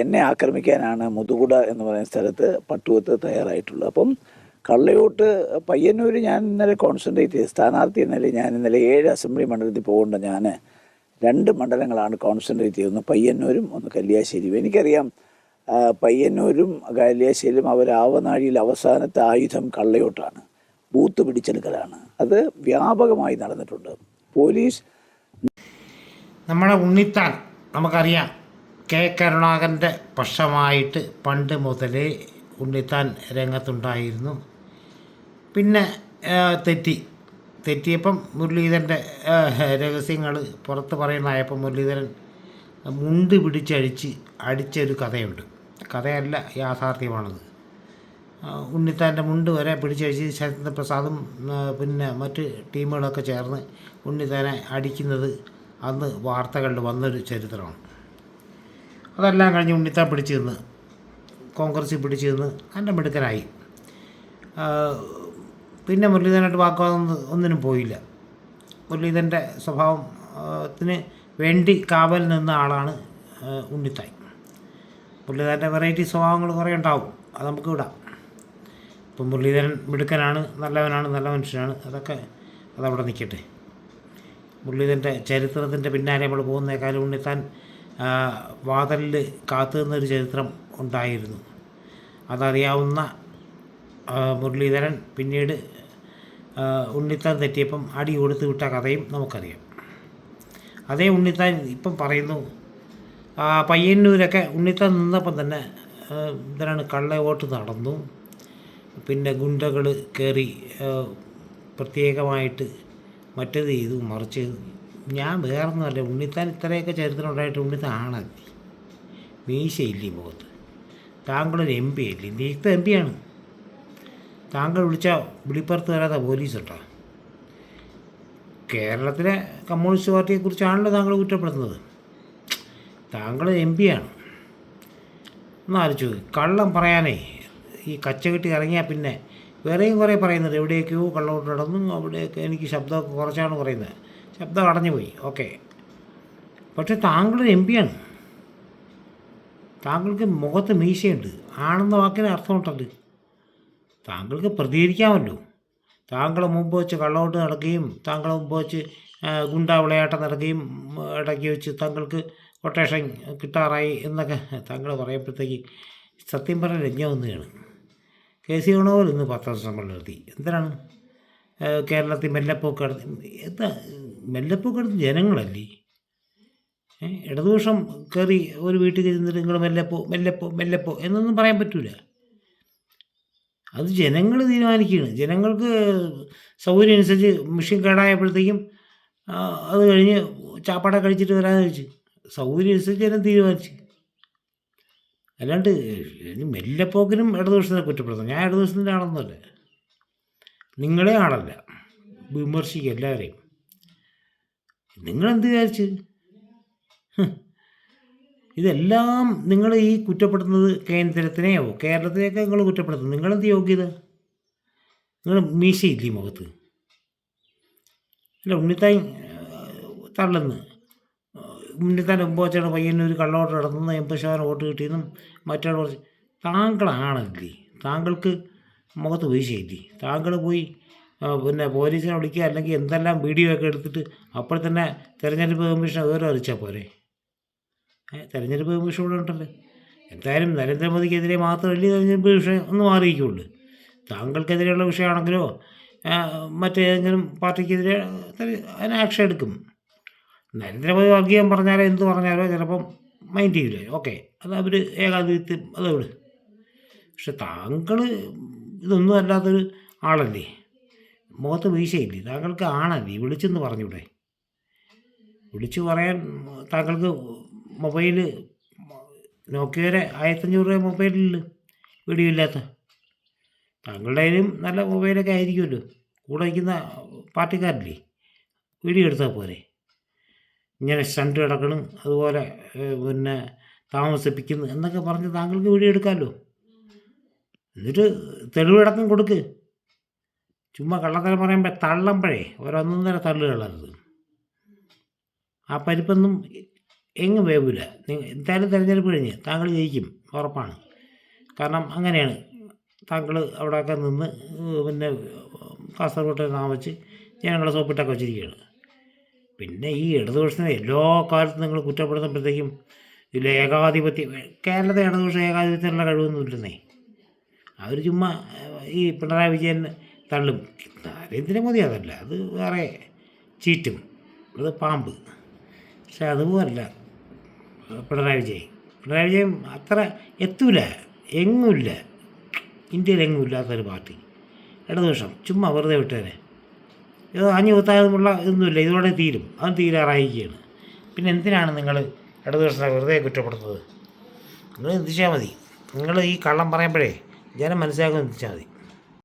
എന്നെ ആക്രമിക്കാനാണ് മുതുകുട എന്ന് പറയുന്ന സ്ഥലത്ത് പട്ടുവത്ത് തയ്യാറായിട്ടുള്ളത്. അപ്പം കള്ളയോട്ട് പയ്യന്നൂർ ഞാൻ ഇന്നലെ കോൺസെൻട്രേറ്റ് ചെയ്ത് സ്ഥാനാർത്ഥി ഇന്നലെ ഞാൻ ഇന്നലെ ഏഴ് അസംബ്ലി മണ്ഡലത്തിൽ പോകേണ്ട ഞാൻ രണ്ട് മണ്ഡലങ്ങളാണ് കോൺസെൻട്രേറ്റ് ചെയ്യുന്നത് പയ്യന്നൂരും ഒന്ന് കല്യാശ്ശേരിയും. എനിക്കറിയാം പയ്യന്നൂരും കല്യാശ്ശേരിയും അവർ ആവനാഴിയിൽ അവസാനത്തെ ആയുധം കള്ളയോട്ടാണ്. ബൂത്ത് പിടിച്ചെടുക്കലാണ്. അത് വ്യാപകമായി നടന്നിട്ടുണ്ട്. പോലീസ് നമ്മുടെ ഉണ്ണിത്താൻ നമുക്കറിയാം കെ കരുണാകരന്റെ പക്ഷമായിട്ട് പണ്ട് മുതലേ ഉണ്ണിത്താൻ രംഗത്തുണ്ടായിരുന്നു. പിന്നെ തെറ്റി. തെറ്റിയപ്പം മുരളീധരന്റെ രഹസ്യങ്ങൾ പുറത്ത് പറയുന്നതായപ്പോൾ മുരളീധരൻ മുണ്ട് പിടിച്ചഴിച്ച് അടിച്ചൊരു കഥയുണ്ട്. കഥയല്ല യാഥാർത്ഥ്യമാണത്. ഉണ്ണിത്താന്റെ മുണ്ട് വരെ പിടിച്ചഴിച്ച് ശരത് പ്രസാദും പിന്നെ മറ്റ് ടീമുകളൊക്കെ ചേർന്ന് ഉണ്ണിത്താനെ അടിക്കുന്നത് അന്ന് വാർത്തകളിൽ വന്നൊരു ചരിത്രമാണ്. അതെല്ലാം കഴിഞ്ഞ് ഉണ്ണിത്താൻ പിടിച്ചു നിന്ന് കോൺഗ്രസ്സിൽ പിടിച്ചു നിന്ന് നല്ല മിടുക്കനായി പിന്നെ മുരളീധരനായിട്ട് വാക്കുവാദം ഒന്നിനും പോയില്ല. മുരളീധരന്റെ സ്വഭാവത്തിന് വേണ്ടി കാവൽ നിന്ന ആളാണ് ഉണ്ണിത്തായ് മുരളീധരന്റെ വെറൈറ്റി സ്വഭാവങ്ങൾ കുറേ ഉണ്ടാവും അത് നമുക്ക് വിടാം. ഇപ്പം മുരളീധരൻ മിടുക്കനാണ് നല്ലവനാണ് നല്ല മനുഷ്യനാണ് അതൊക്കെ അതവിടെ നിൽക്കട്ടെ. മുരളീധരന്റെ ചരിത്രത്തിന്റെ പിന്നാലെ നമ്മൾ പോകുന്നേക്കാളും ഉണ്ണിത്താൻ വാതിലിൽ കാത്തു നിന്നൊരു ചരിത്രം ഉണ്ടായിരുന്നു. അതറിയാവുന്ന മുരളീധരൻ പിന്നീട് ഉണ്ണിത്താൻ തെറ്റിയപ്പം അടി കൊടുത്തു വിട്ട കഥയും നമുക്കറിയാം. അതേ ഉണ്ണിത്താൻ ഇപ്പം പറയുന്നു പയ്യന്നൂരൊക്കെ ഉണ്ണിത്താൻ നിന്നപ്പം തന്നെ ആ, എന്തിനാണ് കള്ള വോട്ട് നടന്നു. പിന്നെ ഗുണ്ടകൾ കയറി പ്രത്യേകമായിട്ട് മറ്റേത് ചെയ്തു മറിച്ച് ഞാൻ വേറൊന്നുമല്ല ഉണ്ണിത്താൻ ഇത്രയൊക്കെ ചരിത്രം ഉണ്ടായിട്ട് ഉണ്ണിത്താൻ ആണതി മീശയില്ലേ മുഖത്ത്? താങ്കളൊരു എം പി അല്ലേ? നീക്ത എം പിയാണ് താങ്കൾ വിളിച്ചാൽ വിളിപ്പുറത്ത് വരാത്ത പോലീസുണ്ടോ കേരളത്തിലെ കമ്മ്യൂണിസ്റ്റ് പാർട്ടിയെക്കുറിച്ചാണല്ലോ താങ്കൾ കുറ്റപ്പെടുത്തുന്നത്. താങ്കൾ എം പിയാണ് ഒന്ന് ആലോചിച്ചു കള്ളം പറയാനേ ഈ കച്ച കച്ചകെട്ടി ഇറങ്ങിയാൽ പിന്നെ വേറെയും കുറേ പറയുന്നുണ്ട്. എവിടെയൊക്കെയോ കള്ളോട്ട് നടന്നു. അവിടെയൊക്കെ എനിക്ക് ശബ്ദമൊക്കെ കുറച്ചാണ് പറയുന്നത്. ശബ്ദം അടഞ്ഞു പോയി ഓക്കെ. പക്ഷെ താങ്കൾ എം ആണ് താങ്കൾക്ക് മുഖത്ത് മീശയുണ്ട്. ആണെന്ന വാക്കിന് അർത്ഥമുണ്ടത്. താങ്കൾക്ക് പ്രതികരിക്കാമല്ലോ. താങ്കളെ മുമ്പ് വെച്ച് കള്ളോട്ട് നടക്കുകയും താങ്കളെ മുമ്പ് വെച്ച് ഗുണ്ടാ വിളയാട്ടം നടക്കുകയും ഇടയ്ക്ക് വെച്ച് താങ്കൾക്ക് കൊട്ടേഷൻ കിട്ടാറായി എന്നൊക്കെ താങ്കൾ പറയുമ്പോഴത്തേക്ക് സത്യം പറഞ്ഞ ലജ്ജ വന്നുകയാണ്. കെ സി വേണോൽ ഇന്ന് പത്രസമ്മേളനം നടത്തി. എന്തിനാണ്? കേരളത്തിൽ മെല്ലപ്പോക്ക് എന്താ മെല്ലപ്പോക്ക് ജനങ്ങളല്ലേ? ഇടതുപക്ഷം കയറി ഒരു വീട്ടിൽ ചെന്നിട്ട് നിങ്ങൾ മെല്ലപ്പോ മെല്ലപ്പോ മെല്ലപ്പോ എന്നൊന്നും പറയാൻ പറ്റൂല. അത് ജനങ്ങൾ തീരുമാനിക്കുകയാണ്. ജനങ്ങൾക്ക് സൗകര്യം അനുസരിച്ച് മെഷീൻ കേടായപ്പോഴത്തേക്കും അത് കഴിഞ്ഞ് ചാപ്പാട കഴിച്ചിട്ട് വരാമെന്ന് വെച്ച് സൗകര്യം അനുസരിച്ച് ജനം തീരുമാനിച്ചു. അല്ലാണ്ട് മെല്ലെപ്പോക്കിനും ഇടതുപക്ഷത്തിനെ കുറ്റപ്പെടുത്തണം. ഞാൻ ഇടതുപക്ഷത്തിന്റെ ആളൊന്നുമല്ല. നിങ്ങളെ ആളല്ല. വിമർശിക്കുക എല്ലാവരെയും. നിങ്ങളെന്ത് വിചാരിച്ച്? ഇതെല്ലാം നിങ്ങൾ ഈ കുറ്റപ്പെടുത്തുന്നത് കേന്ദ്രത്തിനെയോ കേരളത്തിനെയൊക്കെ നിങ്ങൾ കുറ്റപ്പെടുത്തുന്നത് നിങ്ങളെന്ത് യോഗ്യത? നിങ്ങൾ മീശയില്ലേ മുഖത്ത്? അല്ല ഉണ്ണിത്തായി തള്ളുന്നു. ഉണ്ണിത്താൻ പയ്യന് ഒരു കള്ളവോട്ട് നടത്തുന്ന എൺപത് ശതമാനം വോട്ട് കിട്ടിയെന്നും മറ്റേ കുറച്ച് താങ്കളാണല്ലേ? താങ്കൾക്ക് മുഖത്ത് വീശയില്ലേ താങ്കൾ പോയി പിന്നെ പോലീസിനെ വിളിക്കുക അല്ലെങ്കിൽ എന്തെല്ലാം വീഡിയോ ഒക്കെ എടുത്തിട്ട് അപ്പോൾ തന്നെ തെരഞ്ഞെടുപ്പ് കമ്മീഷനെ വേറെ അറിയിച്ചാൽ പോരെ? തിരഞ്ഞെടുപ്പ് കമ്മീഷൻ ഇവിടെ ഉണ്ടല്ലോ. എന്തായാലും നരേന്ദ്രമോദിക്കെതിരെ മാത്രമല്ലേ തെരഞ്ഞെടുപ്പ് വിഷയം ഒന്ന് മാറിയിരിക്കുള്ളൂ താങ്കൾക്കെതിരെയുള്ള വിഷയമാണെങ്കിലോ മറ്റേതെങ്കിലും പാർട്ടിക്കെതിരെ തെര- അതിന് ആക്ഷൻ എടുക്കും. നരേന്ദ്രമോദി വർഗീയം പറഞ്ഞാലോ എന്ത് പറഞ്ഞാലോ ചിലപ്പം മൈൻഡ് ചെയ്യില്ല ഓക്കെ അത് അവർ ഏകാധിപത്യം അതവിടെ. വിട് പക്ഷെ താങ്കൾ ഇതൊന്നും അല്ലാത്തൊരു ആളല്ലേ? മുഖത്ത് വീശയില്ലേ? താങ്കൾക്ക് ആണല്ലേ? വിളിച്ചെന്ന് പറഞ്ഞൂടെ. വിളിച്ചു പറയാൻ താങ്കൾക്ക് മൊബൈൽ നോക്കിയവരെ ആയിരത്തഞ്ഞൂറ് രൂപ മൊബൈലിൽ വീഡിയോ ഇല്ലാത്ത. താങ്കളുടെ കയ്യിലും നല്ല മൊബൈലൊക്കെ ആയിരിക്കുമല്ലോ. കൂടെ വയ്ക്കുന്ന പാർട്ടിക്കാരില്ലേ? വീഡിയോ എടുത്താൽ പോരെ. ഇങ്ങനെ സ്റ്റണ്ട് കിടക്കണം അതുപോലെ പിന്നെ താമസിപ്പിക്കുന്നു എന്നൊക്കെ പറഞ്ഞ് താങ്കൾക്ക് വീഡിയോ എടുക്കാമല്ലോ. എന്നിട്ട് തെളിവടക്കം കൊടുക്ക്. ചുമ്മാ കള്ളത്തരം പറയുമ്പോൾ തള്ളുമ്പോഴേ ഒരൊന്നൊന്നര തള്ളുകളത് ആ പരിപ്പൊന്നും എങ്ങും വേവില്ല നിങ്ങൾ എന്തായാലും തിരഞ്ഞെടുപ്പ് കഴിഞ്ഞ് താങ്കൾ ജയിക്കും ഉറപ്പാണ്. കാരണം അങ്ങനെയാണ്. താങ്കൾ അവിടെയൊക്കെ നിന്ന് പിന്നെ കാസർഗോട്ട് താമസിച്ച് ജനങ്ങളെ സോപ്പിട്ടൊക്കെ വെച്ചിരിക്കുകയാണ്. പിന്നെ ഈ ഇടതുപക്ഷത്തിന് എല്ലാ കാലത്തും നിങ്ങൾ കുറ്റപ്പെടുത്തുമ്പോഴത്തേക്കും ഇതിൽ ഏകാധിപത്യം കേരളത്തെ ഇടതുപക്ഷം ഏകാധിപത്യത്തിനുള്ള കഴിവൊന്നുമില്ലെന്നേ അവർ ചുമ്മാ ഈ പിണറായി വിജയൻ തള്ളും. നരേന്ദ്രമോദി അതല്ല അത് വേറെ ചീറ്റും. അത് പാമ്പ്. പക്ഷെ അതുപോലല്ല പിണറായി വിജയൻ. പിണറായി വിജയൻ അത്ര എത്തൂല എങ്ങുമില്ല. ഇന്ത്യയിൽ എങ്ങും ഇല്ലാത്തൊരു പാർട്ടി. ഇടതുപക്ഷം ചുമ്മാ വെറുതെ വിട്ടേനെ. ഇത് അഞ്ഞു കുത്താനുള്ള ഇതൊന്നുമില്ല ഇതോടെ തീരും. അത് തീരാറായിരിക്കുകയാണ്. പിന്നെ എന്തിനാണ് നിങ്ങൾ ഇടതുപക്ഷത്തെ വെറുതെ കുറ്റപ്പെടുത്തുന്നത്? നിങ്ങൾ എന്ത് ചെയ്യാൽ മതി. നിങ്ങൾ ഈ കള്ളം പറയുമ്പോഴേ ജനം മനസ്സിലാക്കുന്ന ചിന്തിച്ചാൽ മതി.